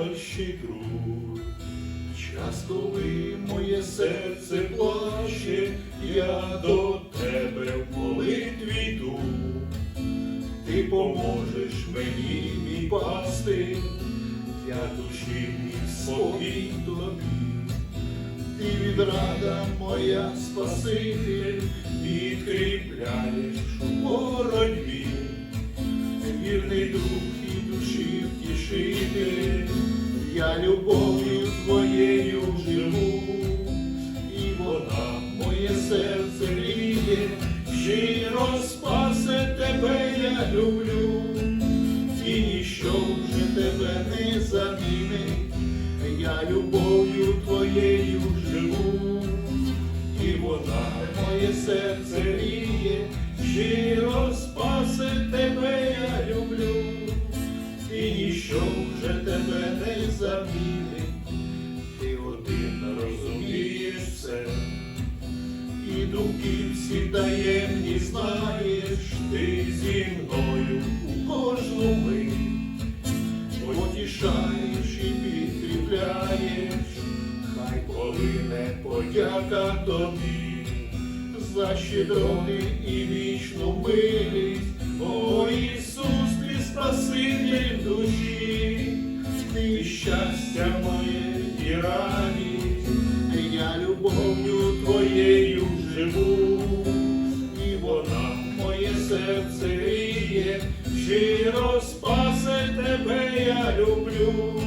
найкращий друг. Час, коли моє серце плаче, я до тебе в молитві йду. Ти поможеш мені, мій пастир, я душі спокій тобі. Ти відрада моя Спаситель, підкріпляєш я любов'ю твоєю живу, і вона моє серце гріє, щиро спасе тебе я люблю, і ніщо вже тебе не замінить, я любов'ю твоєю живу, і вона моє серце гріє, замінить, ти один розумієш все, і думки всі таємні знаєш, ти зі мною у кожну мить. Потішаєш і підкріпляєш, хай полине подяка тобі за щедроти і вічну милість, о Ісус, щастя моє і радість, я любов'ю твоєю живу, і вона моє серце гріє, щиро спасе тебе я люблю,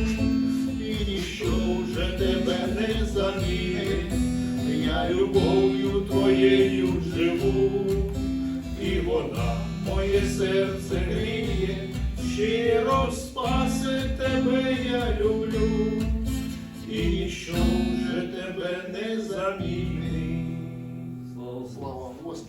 і ніщо вже тебе не замінить, я любов'ю твоєю живу, і вона моє серце гріє, щиро спасе тебе я люблю, і ніщо вже тебе не замінить. Слава Господу.